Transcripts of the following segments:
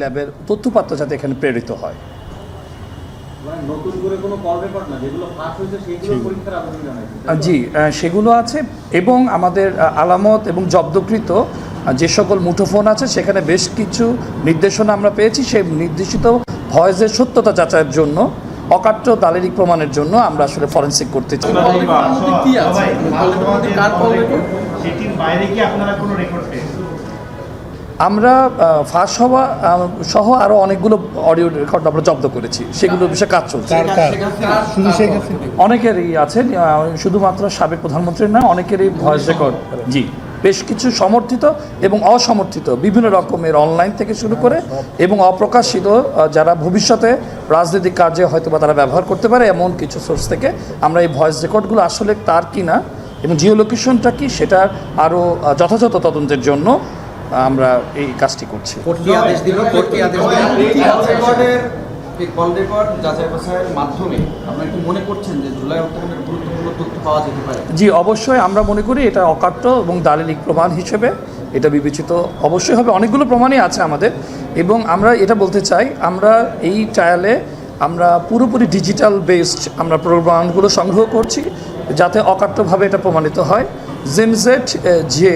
ল্যাবের তথ্যপাত্র যাতে এখানে প্রেরিত হয়। মানে জি। সেগুলো আছে এবং আমাদের আলামত এবং জব্দকৃত যে সকল মুঠোফোন আছে সেখানে বেশ কিছু নির্দেশনা আমরা পেয়েছি। সেই নির্দেশিত ভয়েসের সত্যতা যাচাইয়ের জন্য অকাট্য দালেরিক প্রমাণের জন্য আমরা আসলে ফরেন্সিক করতে চাই। বাইরে কি আপনারা কোনো রেকর্ড পেয়েছেন? আমরা ফাঁস হওয়া সহ আরও অনেকগুলো অডিও রেকর্ড আমরা জব্দ করেছি। সেগুলোর বিষয়ে কাজ চলছে। অনেকেরই আছে শুধুমাত্র সাবেক প্রধানমন্ত্রীর না অনেকেরই ভয়েস রেকর্ড জি। বেশ কিছু সমর্থিত এবং অসমর্থিত বিভিন্ন রকমের অনলাইন থেকে শুরু করে এবং অপ্রকাশিত যারা ভবিষ্যতে রাজনৈতিক কাজে হয়তো বা তারা ব্যবহার করতে পারে এমন কিছু সোর্স থেকে আমরা এই ভয়েস রেকর্ডগুলো আসলে তার কি না এবং জিও লোকেশনটা কি সেটার আরও যথাযথ তদন্তের জন্য আমরা এই কাজটি করছি। আদেশ দিল আদেশ কল রেকর্ডের এই কল রেকর্ড যাচাই বাছাইয়ের মাধ্যমে আপনারা কি মনে করছেন যে জুলাই হত্যাকাণ্ডের গুরুত্বপূর্ণ তথ্য পাওয়া যেতে পারে? জি অবশ্যই আমরা মনে করি এটা অকাট্য এবং দালিলিক প্রমাণ হিসেবে এটা বিবেচিত। অবশ্যই হবে অনেকগুলো প্রমাণই আছে আমাদের। এবং আমরা এটা বলতে চাই আমরা এই ট্রায়ালে আমরা পুরোপুরি ডিজিটাল বেসড আমরা প্রমাণগুলো সংগ্রহ করছি যাতে অকাট্যভাবে এটা প্রমাণিত হয়। জেনজেট যে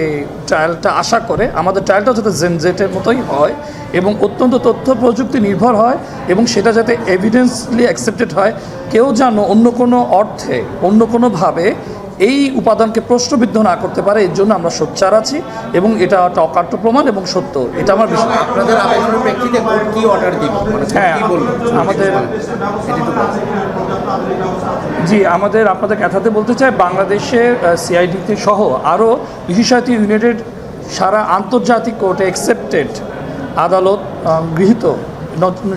ট্রায়ালটা আশা করে, আমাদের ট্রায়ালটা যাতে জেনজেটের মতোই হয় এবং অত্যন্ত তথ্য প্রযুক্তি নির্ভর হয় এবং সেটা যাতে এভিডেন্সলি অ্যাকসেপ্টেড হয়, কেউ যেন অন্য কোনো অর্থে, অন্য কোনোভাবে এই উপাদানকে প্রশ্নবিদ্ধ না করতে পারে এর জন্য আমরা সোচ্চার আছি এবং এটা একটা অকাট্য প্রমাণ এবং সত্য। এটা আমার বিষয় আপনাদের আবেদনের প্রেক্ষিতে কোর্ট কি অর্ডার দিল মানে হ্যাঁ আমাদের এটি জি আমাদের আপনাদের কথাতে বলতে চাই বাংলাদেশে সিআইডিতে সহ আরও বিশেষায়িত ইউনাইটেড সারা আন্তর্জাতিক কোর্টে অ্যাকসেপ্টেড আদালত গৃহীত।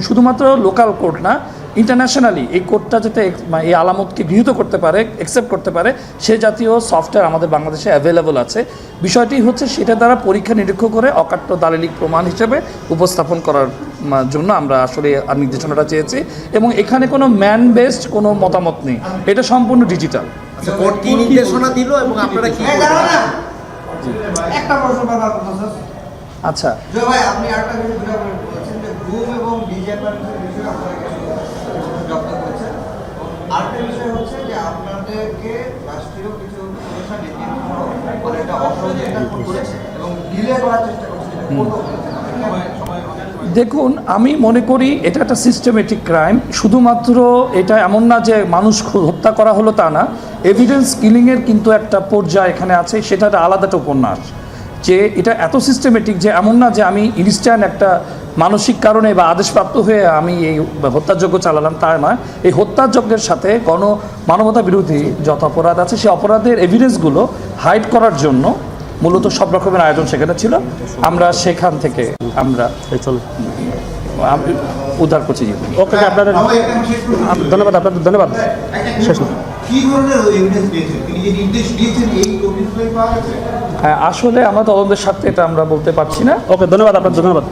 শুধুমাত্র লোকাল কোর্ট না ইন্টারন্যাশনালি এই কোডটা যাতে এই আলামতকে গৃহীত করতে পারে অ্যাকসেপ্ট করতে পারে সে জাতীয় সফটওয়্যার আমাদের বাংলাদেশে অ্যাভেলেবল আছে। বিষয়টি হচ্ছে সেটা দ্বারা পরীক্ষা নিরীক্ষা করে অকাট্য দালিলিক প্রমাণ হিসেবে উপস্থাপন করার জন্য আমরা আসলে নির্দেশনাটা চেয়েছি। এবং এখানে কোনো ম্যান বেসড কোনো মতামত নেই। এটা সম্পূর্ণ ডিজিটাল আচ্ছা কোর্ট নির্দেশনা দিল এবং আপনারা কি একটা প্রশ্ন আচ্ছা। ভাই আপনি বিষয় এবং ডিজে বিষয়ে জব্দ করেছেন আরেকটা বিষয় হচ্ছে যে আপনাদেরকে রাষ্ট্রীয় কিছু সমস্যা নীতি মানে এটা করেছে এবং ডিলে করার চেষ্টা করছে দেখুন আমি মনে করি এটা একটা সিস্টেমেটিক ক্রাইম শুধুমাত্র এটা এমন না যে মানুষ হত্যা করা হলো তা না এভিডেন্স কিলিংয়ের কিন্তু একটা পর্যায় এখানে আছে সেটা একটা আলাদা একটা উপন্যাস। যে এটা এত সিস্টেমেটিক যে এমন না যে আমি ইনস্ট্যান্ট একটা মানসিক কারণে বা আদেশপ্রাপ্ত হয়ে আমি এই হত্যাযজ্ঞ চালালাম তা নয়। এই হত্যাযজ্ঞের সাথে গণ মানবতা বিরোধী যত অপরাধ আছে সেই অপরাধের এভিডেন্সগুলো হাইড করার জন্য মূলত সব রকমের আয়োজন সেখানে ছিল। আমরা সেখান থেকে আমরা উদ্ধার করছি। ওকে আপনাদের ধন্যবাদ আপনাদের ধন্যবাদ। শেষ না। কি ধরনের এভিডেন্স পেয়েছেন? তিনি যে নির্দেশ দিয়েছেন এই নোটিশগুলোই পাওয়া গেছে? হ্যাঁ আসলে আমরা তদন্তের সাথে এটা আমরা বলতে পারছি না। ওকে ধন্যবাদ আপনার ধন্যবাদ।